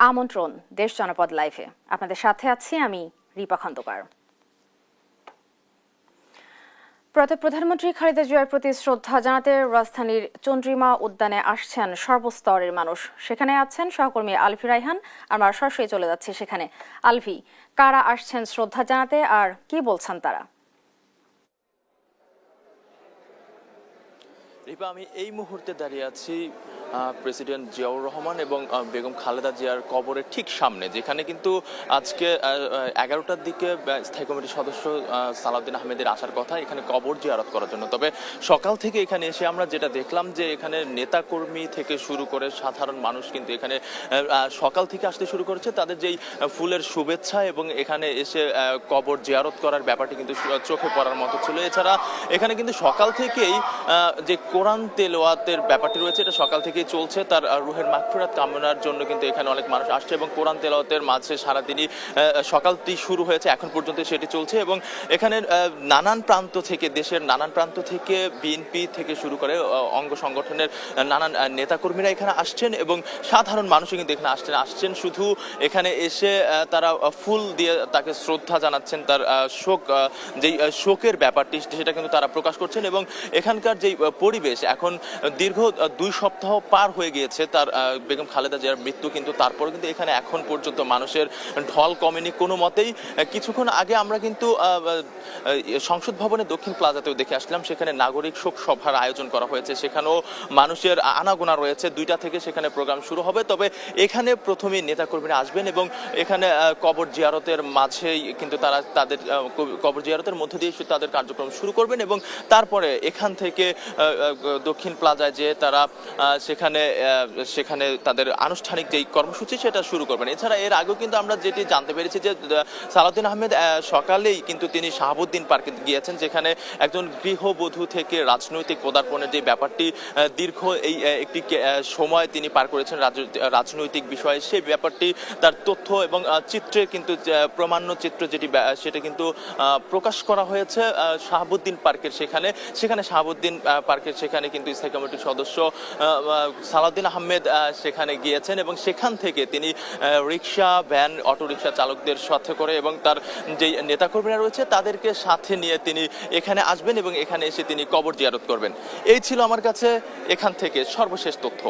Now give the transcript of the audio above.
আমন্ত্রণ দেশ জনপদ লাইভে। আপনাদের সাথে আছি আমি রিপা খন্দকার। প্রধানমন্ত্রী খালেদা জিয়ার প্রতি শ্রদ্ধা জানাতে রাজধানীর চন্দ্রিমা উদ্যানে আসছেন সর্বস্তরের মানুষ। সেখানে আছেন সহকর্মী আলভি রাইহান আমরা সরাসরি চলে যাচ্ছি সেখানে। আলভি, কারা আসছেন শ্রদ্ধা জানাতে, আর কি বলছেন তারা? রিপা, আমি এই মুহূর্তে দাঁড়িয়ে আছি প্রেসিডেন্ট জিয়াউর রহমান এবং বেগম খালেদা জিয়ার কবরের ঠিক সামনে, যেখানে কিন্তু আজকে এগারোটার দিকে স্থায়ী কমিটির সদস্য সালাউদ্দিন আহমেদের আসার কথা এখানে কবর জিয়ারত করার জন্য। তবে সকাল থেকে এখানে এসে আমরা যেটা দেখলাম যে এখানে নেতাকর্মী থেকে শুরু করে সাধারণ মানুষ কিন্তু এখানে সকাল থেকে আসতে শুরু করেছে। তাদের যেই ফুলের শুভেচ্ছা এবং এখানে এসে কবর জিয়ারত করার ব্যাপারটি কিন্তু চোখে পড়ার মতো ছিল। এছাড়া এখানে কিন্তু সকাল থেকেই যে কোরআন তেলোয়াতের ব্যাপারটি রয়েছে, এটা সকাল থেকেই চলছে তার রুহের মাগফিরাত কামনার জন্য কিন্তু এখানে অনেক মানুষ আসছে এবং কোরআন তেলাওয়াতের মাঝে সারাদিনই সকালটি শুরু হয়েছে, এখন পর্যন্ত সেটি চলছে এবং এখানে নানান প্রান্ত থেকে, দেশের নানান প্রান্ত থেকে বিএনপি থেকে শুরু করে অঙ্গ সংগঠনের নানান নেতাকর্মীরা এখানে আসছেন এবং সাধারণ মানুষও কিন্তু এখানে আসছেন। আসছেন শুধু এখানে এসে তারা ফুল দিয়ে তাকে শ্রদ্ধা জানাচ্ছেন তার শোক যেই শোকের ব্যাপারটি সেটা কিন্তু তারা প্রকাশ করছেন এবং এখানকার যেই পরিবেশ এখন দীর্ঘ দুই সপ্তাহ পার হয়ে গিয়েছে তার বেগম খালেদা জিয়ার মৃত্যু কিন্তু তারপরে কিন্তু এখানে এখন পর্যন্ত মানুষের ঢল কমেনি কোনো মতেই। কিছুক্ষণ আগে আমরা কিন্তু সংসদ ভবনে দক্ষিণ প্লাজাতেও দেখে আসলাম সেখানে নাগরিক শোক সভার আয়োজন করা হয়েছে। সেখানেও মানুষের আনাগোনা রয়েছে। দুইটা থেকে সেখানে প্রোগ্রাম শুরু হবে তবে এখানে প্রথমেই নেতাকর্মীরা আসবেন এবং এখানে কবর জিয়ারতের মাঝেই কিন্তু তারা তাদের কবর জিয়ারতের মধ্য দিয়ে তাদের কার্যক্রম শুরু করবেন এবং তারপরে এখান থেকে দক্ষিণ প্লাজায় যে তারা আহ, সেখানে সেখানে তাদের আনুষ্ঠানিক যেই কর্মসূচি সেটা শুরু করবেন। এছাড়া এর আগেও কিন্তু আমরা যেটি জানতে পেরেছি যে সালাউদ্দিন আহমেদ সকালেই কিন্তু তিনি শাহাবুদ্দিন পার্কে গিয়েছেন, যেখানে একজন গৃহবধূ থেকে রাজনৈতিক পদার্পণের যে ব্যাপারটি দীর্ঘ এই একটি সময় তিনি পার করেছেন রাজ- রাজনৈতিক বিষয়ে, সেই ব্যাপারটি তার তথ্য এবং চিত্রে কিন্তু প্রমাণ্য চিত্র যেটি সেটা কিন্তু প্রকাশ করা হয়েছে শাহাবুদ্দিন পার্কের সেখানে। সেখানে শাহাবুদ্দিন পার্কের সেখানে কিন্তু স্থায়ী কমিটির সদস্য সালাউদ্দিন আহমেদ সেখানে গিয়েছেন এবং সেখান থেকে তিনি রিক্সা, ভ্যান, অটোরিকশা চালকদের সাথে করে এবং তার যে নেতাকর্মীরা রয়েছে তাদেরকে সাথে নিয়ে তিনি এখানে আসবেন এবং এখানে এসে তিনি কবর জিয়ারত করবেন। এই ছিল আমার কাছে এখান থেকে সর্বশেষ তথ্য।